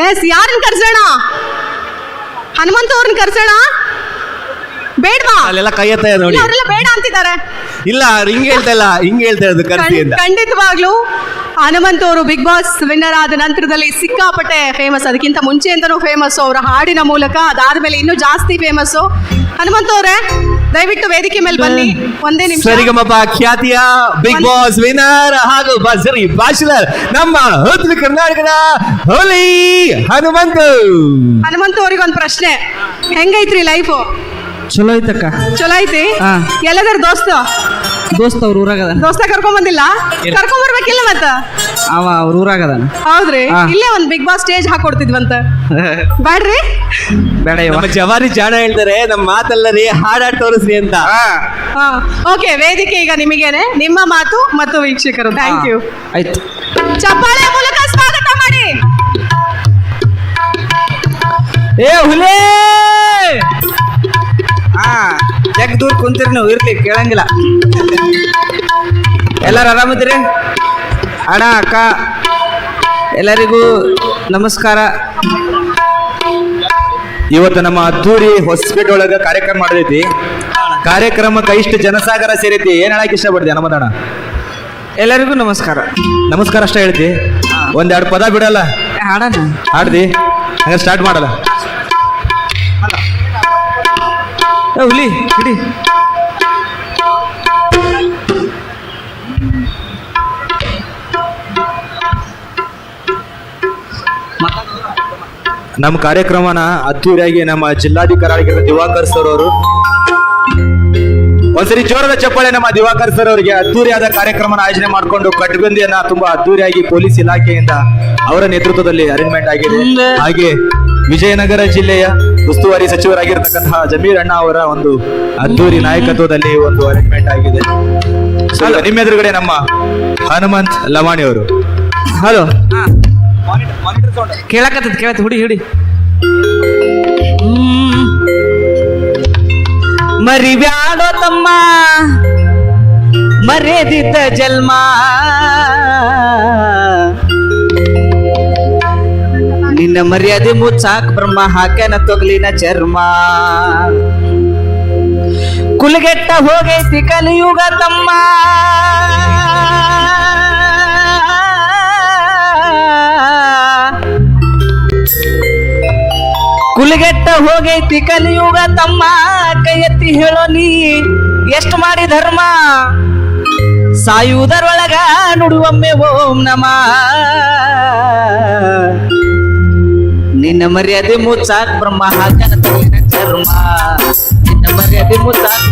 S ಯಾರನ್ನ ಕರ್ಸೋಣ? ಹನುಮಂತ ಅವ್ರನ್ನ ಕರ್ಸೋಣ ಬೇಡವಾ ಅಲ್ಲೆಲ್ಲ ಕೈ ಎತ್ತ ನೋಡಿ. ಅವರೆಲ್ಲ ಬೇಡ ಅಂತಿದ್ದಾರೆ. ಇಲ್ಲ ಹಿಂಗ್ ಹೇಳ್ತಾ ಇಲ್ಲ ಹಿಂಗ್ ಹೇಳ್ತಾ ಇರೋದು ಕರ್ಸಿ ಅಂತ. ಖಂಡಿತವಾಗ್ಲೂ ಹನುಮಂತ್ ಅವರು ಬಿಗ್ ಬಾಸ್ ವಿನ್ನರ್ ಆದ ನಂತರದಲ್ಲಿ ಸಿಕ್ಕಾಪಟ್ಟೆ ಫೇಮಸ್ ಅದಕ್ಕಿಂತ ಮುಂಚೆಯಿಂದನೂ ಫೇಮಸ್ ಅವರ ಹಾಡಿನ ಮೂಲಕ ಅದಾದ್ಮೇಲೆ ಇನ್ನೂ ಜಾಸ್ತಿ ಫೇಮಸ್ ಹನುಮಂತ್ ಅವರೇ ದಯವಿಟ್ಟು ವೇದಿಕೆ ಮೇಲೆ ಬನ್ನಿ. ಒಂದೇ ನಿಮಿಷ. ಸರಿಗಮಪ ಖ್ಯಾತಿಯ ಬಿಗ್ ಬಾಸ್ ವಿನರ್ ಹಾಗೂ ಬಸರಿ ಬ್ಯಾಚುಲರ್ ನಮ್ಮ ಉತ್ತರ ಕರ್ನಾಟಕದ ಹೋಲಿ ಹನುಮಂತು. ಹನುಮಂತ ಅವ್ರಿಗೆ ಒಂದು ಪ್ರಶ್ನೆ. ಹೆಂಗೈತ್ರಿ ಲೈಫು ಚಲೋ ಐತಕ್ಕ. ಚಲೋ ಐತಿ. ಎಲ್ಲದರ ದೋಸ್ತ? ದೋಸ್ತ ಅವ್ರ ಊರಾಗ ಅದಾನ. ದೋಸ್ತ ಕರ್ಕೊಂಡ್ ಬಂದಿಲ್ಲ? ಕರ್ಕೊಂಡ್ ಬರ್ಬೇಕಿಲ್ಲ ಮತ್ತ? ಅವ ಅವ್ರ ಊರಾಗ ಅದಾನ. ಹೌದ್ರಿ. ಇಲ್ಲೇ ಒಂದ್ ಬಿಗ್ ಬಾಸ್ ಸ್ಟೇಜ್ ಹಾಕೊಡ್ತಿದ್ವಂತ. ಬ್ಯಾಡ್ರಿ. ಬೇಡ ಇವ. ನಮ್ಮ ಜವಾರಿ ಜಾಣ ಹೇಳ್ತಾರೆ ನಮ್ಮ ಮಾತಲ್ಲ ರೀ ಹಾಡಾಡ್ ತೋರಿಸ್ರಿ ಅಂತ. ಹಾ. ಓಕೆ ವೇದಿಕೆ ಈಗ ನಿಮಗೇನೆ. ನಿಮ್ಮ ಮಾತು ಮತ್ತು ವೀಕ್ಷಕರು. Thank you. ಆಯ್ತು. ಚಪ್ಪಾಳೆ ಮೂಲಕ ಸ್ವಾಗತ ಮಾಡಿ. ಏ ಹುಲೇ! ದೂರ ಕುಂತೀರಿ ನೀವು ಇರ್ಲಿ ಕೇಳಂಗಿಲ್ಲ. ಎಲ್ಲರೂ ಆರಾಮದಿರಿ ಅಣ್ಣ ಅಕ್ಕ ಎಲ್ಲರಿಗೂ ನಮಸ್ಕಾರ. ಇವತ್ತು ನಮ್ಮ ಅದ್ದೂರಿ ಹೊಸಪೇಟೆ ಒಳಗ ಕಾರ್ಯಕ್ರಮ ಮಾಡಿದೈತಿ ಕಾರ್ಯಕ್ರಮಕ್ಕೆ ಇಷ್ಟು ಜನಸಾಗರ ಸೇರೈತಿ. ಏನ್ ಹೇಳಕ್ ಇಷ್ಟಪಡ್ತೀಯ ನಮ್ಮದಣ್ಣ ಎಲ್ಲರಿಗೂ ನಮಸ್ಕಾರ. ನಮಸ್ಕಾರ ಅಷ್ಟೇ ಹೇಳ್ತಿ. ಒಂದೆರಡು ಪದ ಬಿಡಲ್ಲ? ಹಾಡಣ್ಣ ಹಾಡಣ. ಹಾಡ್ದಿ. ಹಂಗ ಸ್ಟಾರ್ಟ್ ಮಾಡಲ್ಲ. ಹುಲಿ ಹಿಡಿ. ನಮ್ಮ ಕಾರ್ಯಕ್ರಮನ ಅದ್ದೂರಿಯಾಗಿ ನಮ್ಮ ಜಿಲ್ಲಾಧಿಕಾರಿಗಳ ದಿವಾಕರ್ ಸರ್ ಅವರು ಒಂದ್ಸರಿ ಜೋರದ ಚಪ್ಪಾಳೆ ನಮ್ಮ ದಿವಾಕರ್ ಸರ್ ಅವರಿಗೆ ಅದ್ದೂರಿಯಾದ ಕಾರ್ಯಕ್ರಮನ ಆಯೋಜನೆ ಮಾಡಿಕೊಂಡು ಕಟ್ಬಂದಿಯನ್ನ ತುಂಬಾ ಅದ್ದೂರಿಯಾಗಿ ಪೊಲೀಸ್ ಇಲಾಖೆಯಿಂದ ಅವರ ನೇತೃತ್ವದಲ್ಲಿ ಅರೇಂಜ್ಮೆಂಟ್ ಆಗಿದೆ. ಹಾಗೆ ವಿಜಯನಗರ ಜಿಲ್ಲೆಯ ಉಸ್ತುವಾರಿ ಸಚಿವರಾಗಿರ್ತಕ್ಕಂತಹ ಜಮೀರ್ ಅಣ್ಣ ಅವರ ಒಂದು ಅದ್ದೂರಿ ನಾಯಕತ್ವದಲ್ಲಿ ಒಂದು ಅರೇಂಜ್ಮೆಂಟ್ ಆಗಿದೆ. ನಿಮ್ಮ ಎದುರುಗಡೆ ನಮ್ಮ ಹನುಮಂತ್ ಲವಾಣಿ ಅವರು. ಹಲೋ ಕೇಳಕತ್ತದ ಕೇಳತ್ತ ಹುಡಿ ಹುಡಿ. ಮರಿ ವ್ಯಾಡೋ ತಮ್ಮ ಮರೆದಿದ್ದ ಜನ್ಮ. ನಿನ್ನ ಮರ್ಯಾದೆ ಮುಚ್ಚಾಕ್ ಬ್ರಹ್ಮ, ಹಾಕ್ಯಾನ ತೊಗಲಿನ ಚರ್ಮ. ಕುಲಗೆಟ್ಟ ಹೋಗೈತಿ ಕಲಿಯುಗ ತಮ್ಮ. ಕುಲಗೆಟ್ಟ ಹೋಗೈತಿ ಕಲಿಯುಗ ತಮ್ಮ. ಕೈ ಎತ್ತಿ ಹೇಳೋ ನೀ ಎಷ್ಟು ಮಾಡಿ ಧರ್ಮ? ಸಾಯುವುದರೊಳಗ ನುಡುವೊಮ್ಮೆ ಓಂ ನಮ. ನಿನ್ನ ಮರ್ಯಾದೆ ಮುಚ್ಚಾಕ್ ಬ್ರಹ್ಮ ಹಾಕನ ತೋಳಿನ ಚರ್ಮ ನಿನ್ನ ಮರ್ಯಾದೆ ಮುಚ್ಚಾಕ್